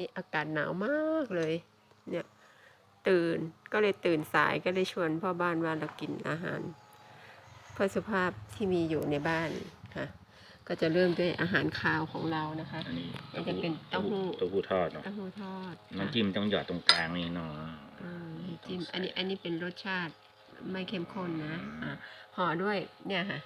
นี่อากาศหนาวมากเลย เนี่ย ตื่นก็เลยตื่นสายก็เลยชวนพ่อบ้านว่าเรากินอาหารเพื่อสุขภาพที่มีอยู่ในบ้านค่ะ ก็จะเริ่มด้วยอาหารคาวของเรานะคะอันนี้มันจะเป็นเต้าหู้เต้าหู้ทอดเนาะเต้าหู้ทอดค่ะน้ำจิ้มต้องหยอดตรงกลางนี่เนาะอืมน้ำจิ้มอันนี้อันนี้เป็นรสชาติไม่เข้มข้นนะอะห่อด้วยเนี่ยค่ะ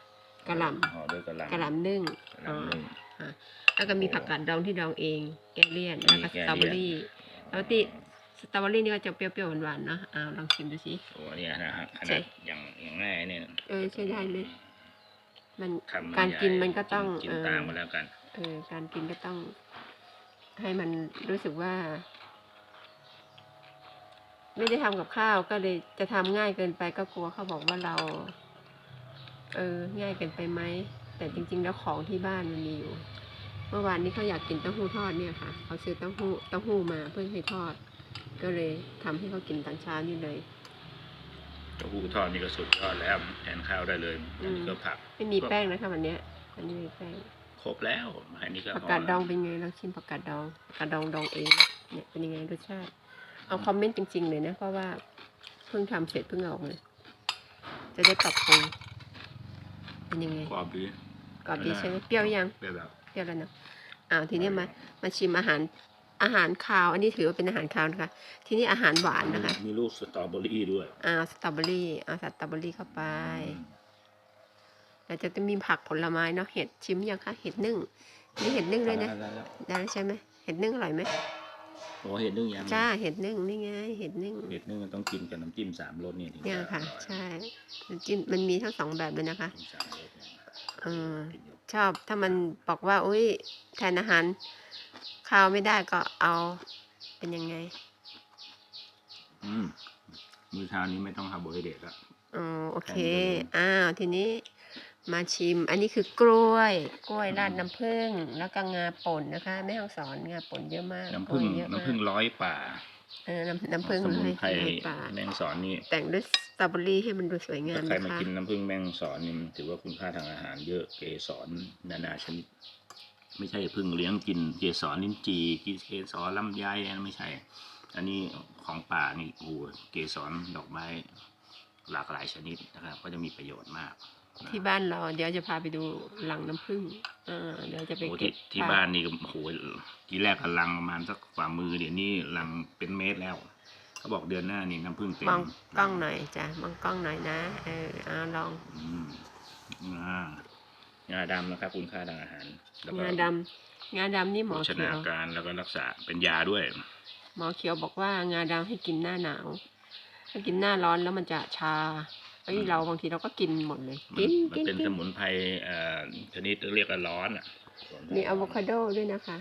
กระหล่ำห่อด้วยกระหล่ำกระหล่ำนึ่งกระหล่ำนึ่ง อะแล้วก็มีผักกาดดองที่ดองเอง แก้เลี่ยนแล้วก็มีสแก้ตรอเบอเลี่รี่ยนแล้วที่สตรอเบอรี่นี่ก็จะเปรี้ยวๆหวานๆเนาะอ้าวลองชิมดูสิโอ้เนี่ยนะฮะขใช่นาดอย่างอย่างง่ายเนี่ยเออใช่ได้เลยมันคำการใหญ่กินมันก็ต้องกินเออตามมาแล้วกันเออการกินก็ต้อง ให้มันรู้สึกว่า ไม่ได้ทำกับข้าวก็เลยจะทำง่ายเกินไปก็กลัวเขาบอกว่าเรา เออ ง่ายเกินไปไหมแต่จริง ๆ แล้วของที่บ้านมันมีอยู่ เมื่อวานนี้เขาอยากกินเต้าหู้ทอดเนี่ยค่ะเขาซื้อเต้าหู้เต้าหู้มาเพื่อให้ทอด ก็เลยทำให้เขากินตอนเช้านี่เลยเต้าหู้ทอดนี่ก็สุดยอดแล้วแทนข้าวได้เลยอืมอันนี้ก็ผักไม่มีแป้งนะคะวันเนี้ยอันนี้ไม่มีแป้งครบแล้วอันนี้ก็ผักกาดดองเป็นไงลองชิมผักกาดดองผักกาดดองดองเองเนี่ยเป็นยังไงรสชาติเอาคอมเมนต์จริง ๆ เลยนะเพราะว่าเพิ่งทำเสร็จเพิ่งเอาออกเลยจะได้ปรับปรุงเป็นยังไงกรอบดีกรอบดีใช่ไหมเปรี้ยวยังเปรี้ยวแบบ เปรี้ยวแล้วนะอ้าวทีนี้มามาชิมอาหารอาหารคาว อันนี้ถือว่าเป็นอาหารคาวนะคะ ทีนี้อาหารหวานนะคะ มีลูกสตรอเบอรี่ด้วยอ้าวสตรอเบอรี่เอาสตรอเบอรี่เข้าไปแล้วจะต้องมีผักผลไม้เนาะเห็ดชิมยังคะเห็ดนึ่งนี่เห็ดนึ่งด้วยนะได้แล้วได้แล้วใช่ไหมเห็ดนึ่งอร่อยไหมโอ้เห็ดนึ่งยังจ้าเห็ดนึ่งนี่ไงเห็ดนึ่งเห็ดนึ่งมันต้องกินกับน้ำจิ้มสามรสนี่ถึงเนี่ยจค่ะอร่อยใช่น้ำจิ้มมันมีทั้งสองแบบเลยนะคะจิ้ม สามรสเนี่ยเออกินอยู่ชอบ ถ้ามันบอกว่า อุ้ยแทนอาหารข้าวไม่ได้ก็เอาเป็นยังไง อืมมื้อเช้านี้ไม่ต้องคาร์โบไฮเดรตละอ๋อโอเคแทนเดิมอ้าว ทีนี้มาชิม อันนี้คือกล้วย กล้วยราดน้ำผึ้งแล้วก็งาป่นนะคะ แม่ห้องสอนงาป่นเยอะมากน้ำผึ้งกล้วยเยอะมาก น้ำผึ้งร้อยป่า เออน้ำน้ำผึ้งสมุนเลยไพรในป่าแมงสอนนี่แต่งด้วยสตรอเบอรี่ให้มันดูสวยงาถ้ามใครนะมาคะกินน้ำผึ้งแมงสอนนี่มันถือว่าคุณค่าทางอาหารเยอะเกสรนานาชนิด ไม่ใช่พึ่งเลี้ยงกินเกสรลิ้นจีกินเกสรลำไยอันไม่ใช่ อันนี้ของป่านี่โอ้โหเกสรดอกไม้หลากหลายชนิดนะครับ ก็จะมีประโยชน์มากนะ ที่บ้านเรา เดี๋ยวจะพาไปดูหลังน้ำผึ้งอ่าเดี๋ยวจะไปโอ้เก็ที่บที่ภพบ้านนี่ก็โอ้โหทีแรกกำลังประมาณสักฝ่ามือเดี๋ยวนี้ลังเป็นเมตรแล้ว เขาบอกเดือนหน้านี่น้ำผึ้งเต็มมองกล้องหน่อยจ้ะมองกล้องหน่อยนะ เออเอาลองอืมอ่างาดำนะครับคุณค่าทางอาหาร แล้วก็งาดำงาดำนี่หมโภอชเขีนายวการแล้วก็รักษาเป็นยาด้วย หมอเขียวบอกว่างาดำให้กินหน้าหนาว ถ้ากินหน้าร้อนแล้วมันจะชาไอ้ยเราบางทีเราก็กินหมดเลยมักินนมันกินเป็นกิสนมุนไพรเอ่อชนิดเรียกว่าร้อนอะมีอะโวคาโดด้วยนะคะ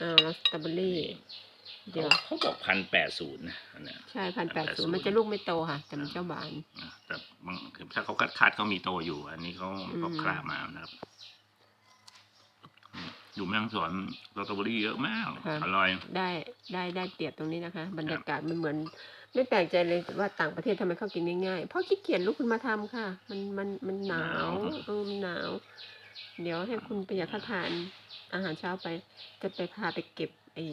อ่าแล้วสตรอเบอรี่ เดี๋ยว เขาเขาบอกพันแปดศูนย์นะอันเนี้ย ใช่พันแปดศูนย์180มันจะลูกไม่โตค่ะ แต่มันจะหวาน นะแต่บางถ้าเขาคัดคัดๆเขามีโตอยู่ อันนี้เขาอืม เขาคลามานะครับ อืมอยู่แม่ฮ่องสอนสตรอเบอรี่เยอะมากค่ะ อร่อย ได้ได้ได้เปรียบตรงนี้นะคะ บรรยากาศมันเหมือน ไม่แปลกใจเลยว่าต่างประเทศทำไมเขากินง่ายๆเพราะขี้เกียจลุกขึ้นมาทำค่ะ มันมันมันหนาว เออมันหนาว เดี๋ยวให้คุณประหยัดค่าทานอาหารเช้าไป จะไปพาไปเก็บไอ้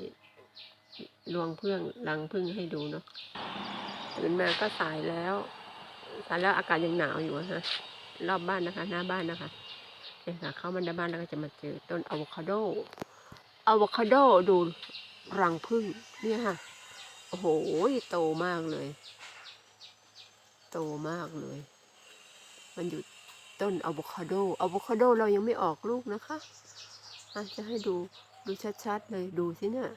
รวงพึ่งรังพึ่งให้ดูเนาะตื่นมาก็สายแล้ว สายแล้วอากาศยังหนาวอยู่อะฮะรอบบ้านนะคะ หน้าบ้านนะคะ เนี่ยค่ะเข้ามาหน้าบ้านแล้วก็จะมาเจอต้นอะโวคาโดอะโวคาโดดูรังพึ่งเนี่ยค่ะ โอ้โหโตมากเลย โตมากเลย มันอยู่ต้นอะโวคาโดอะโวคาโดเรายังไม่ออกลูกนะคะอะจะให้ดูดูชัดๆเลยดูสิเนี่ย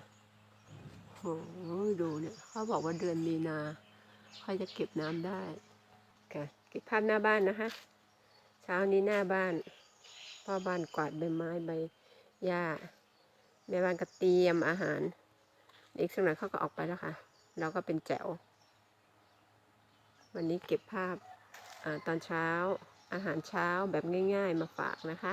โอ้โหดูเนี่ยเขาบอกว่าเดือนมีนาเขาจะเก็บน้ำได้ค่ะเก็บภาพหน้าบ้านนะคะ เช้านี้หน้าบ้าน พ่อบ้านกวาดใบไม้ใบหญ้าแม่บ้านก็เตรียมอาหารเด็กสักหน่อยเขาก็ออกไปแล้วค่ะ เราก็เป็นแจ๋ว วันนี้เก็บภาพอตอนเช้าอาหารเช้าแบบง่าย ๆ มาฝากนะคะ